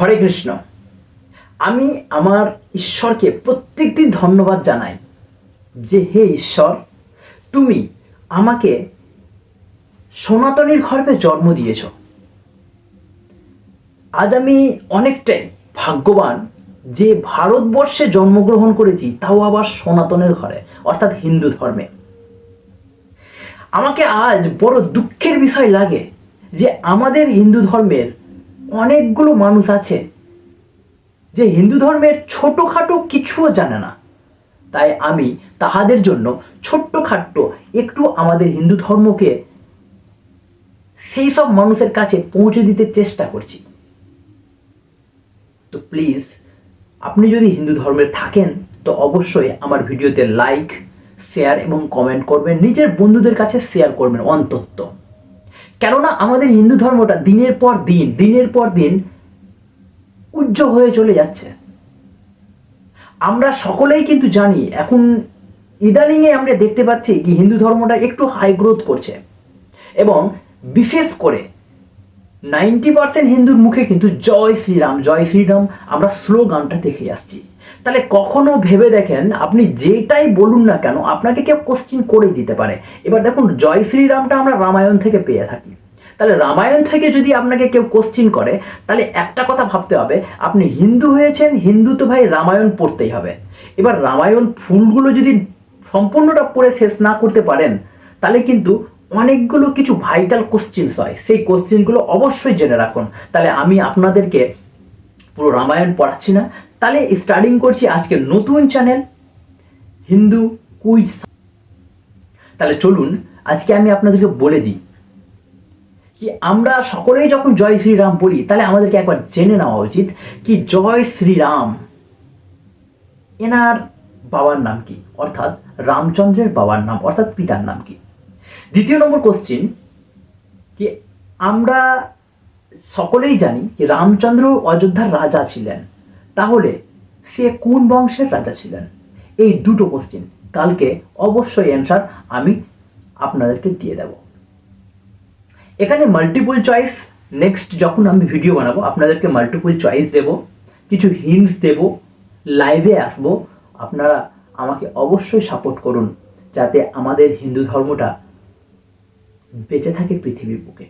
হরে কৃষ্ণ। আমি আমার ঈশ্বরকে প্রত্যেকদিন ধন্যবাদ জানাই যে হে ঈশ্বর, তুমি আমাকে সনাতনীর গর্ভে জন্ম দিয়েছ। আজ আমি অনেকটাই ভাগ্যবান যে ভারতবর্ষে জন্মগ্রহণ করেছি, তাও আবার সনাতনের ঘরে, অর্থাৎ হিন্দু ধর্মে। আমাকে আজ বড় দুঃখের বিষয় লাগে যে আমাদের হিন্দু ধর্মের অনেকগুলো মানুষ আছে যে হিন্দু ধর্মের ছোটোখাটো কিছুও জানে না। তাই আমি তাহাদের জন্য ছোট্টখাট্ট একটু আমাদের হিন্দু ধর্মকে সেই সব মানুষের কাছে পৌঁছে দিতে চেষ্টা করছি। তো প্লিজ আপনি যদি হিন্দু ধর্মের থাকেন, তো অবশ্যই আমার ভিডিওতে লাইক শেয়ার এবং কমেন্ট করবেন, নিজের বন্ধুদের কাছে শেয়ার করবেন অন্তত। কেননা আমাদের হিন্দু ধর্মটা দিনের পর দিন, দিনের পর দিন উজ্জ্বল হয়ে চলে যাচ্ছে। আমরা সকলেই কিন্তু জানি, এখন ইদানিংয়ে আমরা দেখতে পাচ্ছি কি হিন্দু ধর্মটা একটু হাই গ্রোথ করছে এবং বিশেষ করে নাইনটি পার্সেন্ট হিন্দুর মুখে কিন্তু জয় শ্রীরাম জয় শ্রীরাম আমরা স্লোগানটা দেখে আসছি। তাহলে কখনো ভেবে দেখেন, আপনি যেটাই বলুন না কেন, আপনাকে কেউ কোশ্চিন করেই দিতে পারে। এবার দেখুন, জয় শ্রীরামটা আমরা রামায়ণ থেকে পেয়ে থাকি। তাহলে রামায়ণ থেকে যদি আপনাকে কেউ কোশ্চিন করে, তাহলে একটা কথা ভাবতে হবে, আপনি হিন্দু হয়েছেন, হিন্দু তো ভাই রামায়ণ পড়তেই হবে। এবার রামায়ণ ফুলগুলো যদি সম্পূর্ণটা পড়ে শেষ না করতে পারেন, তাহলে কিন্তু অনেকগুলো কিছু ভাইটাল কোশ্চিনস হয়। সেই কোশ্চিনগুলো অবশ্যই জেনে রাখুন। তাহলে আমি আপনাদেরকে পুরো রামায়ণ পড়াচ্ছি না তাহলে স্টার্টিং করছি আজকে নতুন চ্যানেল হিন্দু কুইজ তাহলে চলুন, আজকে আমি আপনাদেরকে বলে দিই কি আমরা সকলেই যখন জয় শ্রীরাম বলি তাহলে আমাদেরকে একবার জেনে নেওয়া উচিত কি জয় শ্রীরাম, এনার বাবার নাম কি? অর্থাৎ রামচন্দ্রের বাবার নাম, অর্থাৎ পিতার নাম কি? দ্বিতীয় নম্বর কোশ্চিন কি আমরা সকলেই জানি যে রামচন্দ্র অযোধ্যার রাজা ছিলেন। তাহলে সে কোন বংশের রাজা ছিলেন? এই দুটো কোশ্চিন কালকে অবশ্যই অ্যান্সার আমি আপনাদেরকে দিয়ে দেব। এখানে মাল্টিপল চয়েস নেক্সট যখন আমি ভিডিও বানাবো, আপনাদেরকে মাল্টিপল চয়েস দেব, কিছু হিন্টস দেব লাইভে আসব। আপনারা আমাকে অবশ্যই সাপোর্ট করুন, যাতে আমাদের হিন্দু ধর্মটা বেঁচে থাকে পৃথিবীর বুকে।